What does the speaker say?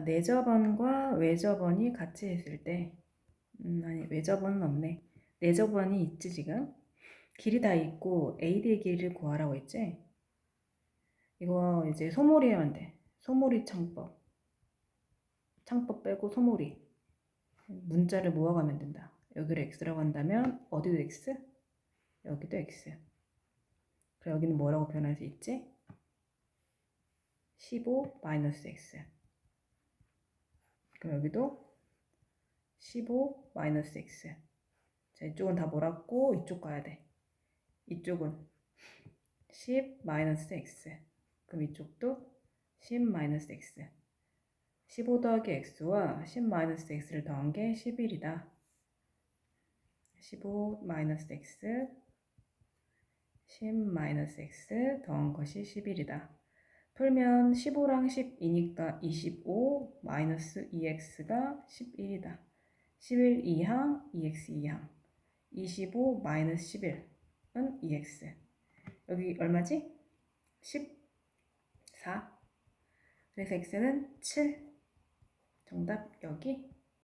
내저번과 외저번이 같이 있을 때, 음, 아니, 외저번은 없네. 내저번이 있지, 지금? 길이 다 있고, AD의 길이를 구하라고 했지? 이거 이제 소몰이 하면 돼. 소몰이 창법. 창법 빼고 소몰이. 문자를 모아가면 된다. 여기를 x라고 한다면, 어디도 x? 여기도 x. 그럼 여기는 뭐라고 표현할 수 있지? 15 마이너스 x. 그럼 여기도 15 마이너스 x. 자, 이쪽은 다 몰았고 이쪽 가야 돼. 이쪽은 10 마이너스 x. 그럼 이쪽도 10 마이너스 x. 15 더하기 x와 10 마이너스 x를 더한 게 11이다. 15 마이너스 x 10 마이너스 x 더한 것이 11이다. 풀면 15랑 12니까 25 마이너스 2x가 11이다. 11 이항 2x 이항. 25 마이너스 11은 2x 여기 얼마지? 14 그래서 x는 7 정답 여기